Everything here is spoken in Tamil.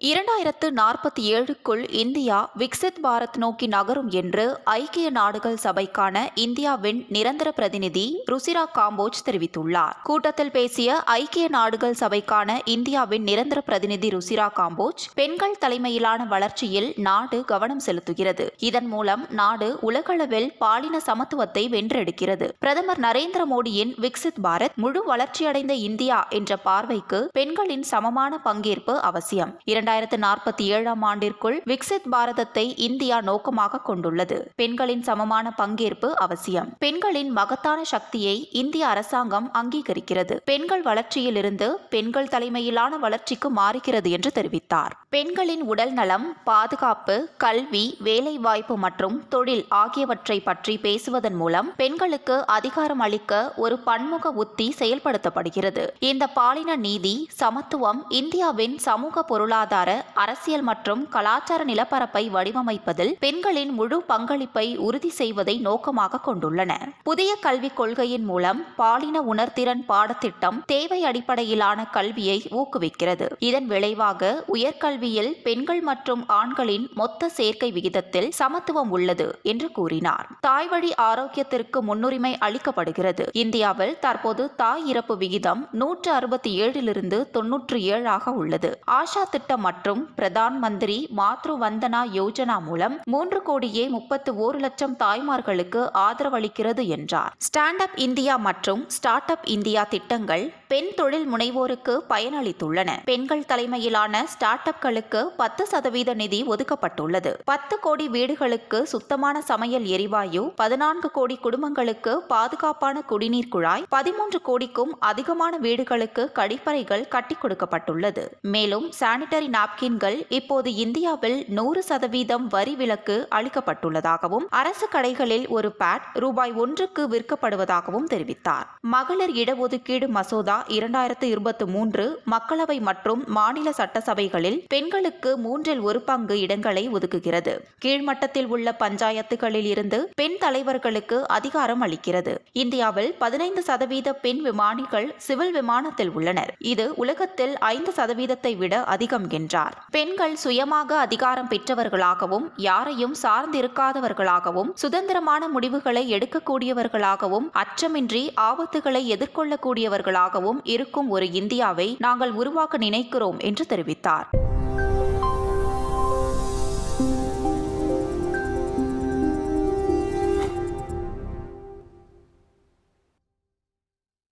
இரண்டாயிரத்து நாற்பத்தி ஏழுக்குள் இந்தியா விக்சித் பாரத் நோக்கி நகரும் என்று ஐக்கிய நாடுகள் சபைக்கான இந்தியாவின் நிரந்தர பிரதிநிதி ருசிரா காம்போஜ் தெரிவித்துள்ளார். கூட்டத்தில் பேசிய ஐக்கிய நாடுகள் சபைக்கான இந்தியாவின் நிரந்தர பிரதிநிதி ருசிரா காம்போஜ் பெண்கள் தலைமையிலான வளர்ச்சியில் நாடு கவனம் செலுத்துகிறது. இதன் மூலம் நாடு உலகளவில் பாலின சமத்துவத்தை வென்றெடுக்கிறது. பிரதமர் நரேந்திர மோடியின் விக்சித் பாரத் முழு வளர்ச்சியடைந்த இந்தியா என்ற பார்வைக்கு பெண்களின் சமமான பங்கேற்பு அவசியம். இரண்டாயிரத்து நாற்பத்தி ஏழாம் ஆண்டிற்குள் விக்சித் பாரதத்தை இந்தியா நோக்கமாக கொண்டுள்ளது. பெண்களின் சமமான பங்கேற்பு அவசியம். பெண்களின் மகத்தான சக்தியை இந்திய அரசாங்கம் அங்கீகரிக்கிறது. பெண்கள் வளர்ச்சியிலிருந்து பெண்கள் தலைமையிலான வளர்ச்சிக்கு மாறுகிறது என்று தெரிவித்தார். பெண்களின் உடல் நலம் பாதுகாப்பு கல்வி வேலைவாய்ப்பு மற்றும் தொழில் ஆகியவற்றை பற்றி பேசுவதன் மூலம் பெண்களுக்கு அதிகாரம் அளிக்க ஒரு பன்முக உத்தி செயல்படுத்தப்படுகிறது. இந்த பாலின நீதி சமத்துவம் இந்தியாவின் சமூக பொருளாதார அரசியல் மற்றும் கலாச்சார நிலப்பரப்பை வடிவமைப்பதில் பெண்களின் முழு பங்களிப்பை உறுதி செய்வதை நோக்கமாக கொண்டுள்ளன. புதிய கல்விக் கொள்கையின் மூலம் பாலின உணர்திறன் பாடத்திட்டம் தேவை அடிப்படையிலான கல்வியை ஊக்குவிக்கிறது. இதன் விளைவாக உயர்கல்வியில் பெண்கள் மற்றும் ஆண்களின் மொத்த சேர்க்கை விகிதத்தில் சமத்துவம் உள்ளது என்று கூறினார். தாய்வழி ஆரோக்கியத்திற்கு முன்னுரிமை அளிக்கப்படுகிறது. இந்தியாவில் தற்போது தாய் இறப்பு விகிதம் நூற்று அறுபத்தி ஏழிலிருந்து தொன்னூற்று ஏழாக உள்ளது. ஆஷா திட்டம் மற்றும் பிரதான் மந்திரி மாத்ரு வந்தனா யோஜனா மூலம் மூன்று கோடியே முப்பத்து ஓரு லட்சம் தாய்மார்களுக்கு ஆதரவளிக்கிறது என்றார். ஸ்டாண்ட் அப் இந்தியா மற்றும் ஸ்டார்ட் அப் இந்தியா திட்டங்கள் பெண் தொழில் முனைவோருக்கு பயனளித்துள்ளன. பெண்கள் தலைமையிலான ஸ்டார்ட் அப்களுக்கு பத்து சதவீத நிதி ஒதுக்கப்பட்டுள்ளது. பத்து கோடி வீடுகளுக்கு சுத்தமான சமையல் எரிவாயு பதினான்கு கோடி குடும்பங்களுக்கு பாதுகாப்பான குடிநீர் குழாய் பதிமூன்று கோடிக்கும் அதிகமான வீடுகளுக்கு கழிப்பறைகள் கட்டிக் கொடுக்கப்பட்டுள்ளது. மேலும் சானிட்டரி நாப்கின்கள் இப்போது இந்தியாவில் நூறு சதவீதம் வரி விலக்கு அளிக்கப்பட்டுள்ளதாகவும் அரசு கடைகளில் ஒரு பேட் ரூபாய் ஒன்றுக்கு விற்கப்படுவதாகவும் தெரிவித்தார். மகளிர் இடஒதுக்கீடு மசோதா இரண்டாயிரத்து இருபத்தி மூன்று மக்களவை மற்றும் மாநில சட்டசபைகளில் பெண்களுக்கு மூன்றில் ஒரு பங்கு இடங்களை ஒதுக்குகிறது. கீழ்மட்டத்தில் உள்ள பஞ்சாயத்துகளில் இருந்து பெண் தலைவர்களுக்கு அதிகாரம் அளிக்கிறது. இந்தியாவில் பதினைந்து சதவீத பெண் விமானிகள் சிவில் விமானத்தில் உள்ளனர். இது உலகத்தில் ஐந்து சதவீதத்தை விட அதிகம் என்றார் பெண்கள் சுயமாக அதிகாரம் பெற்றவர்களாகவும் யாரையும் சார்ந்திருக்காதவர்களாகவும் சுதந்திரமான முடிவுகளை எடுக்கக்கூடியவர்களாகவும் அச்சமின்றி ஆபத்துகளை எதிர்கொள்ளக்கூடியவர்களாகவும் இருக்கும் ஒரு இந்தியாவை நாங்கள் உருவாக்க நினைக்கிறோம் என்று தெரிவித்தார்.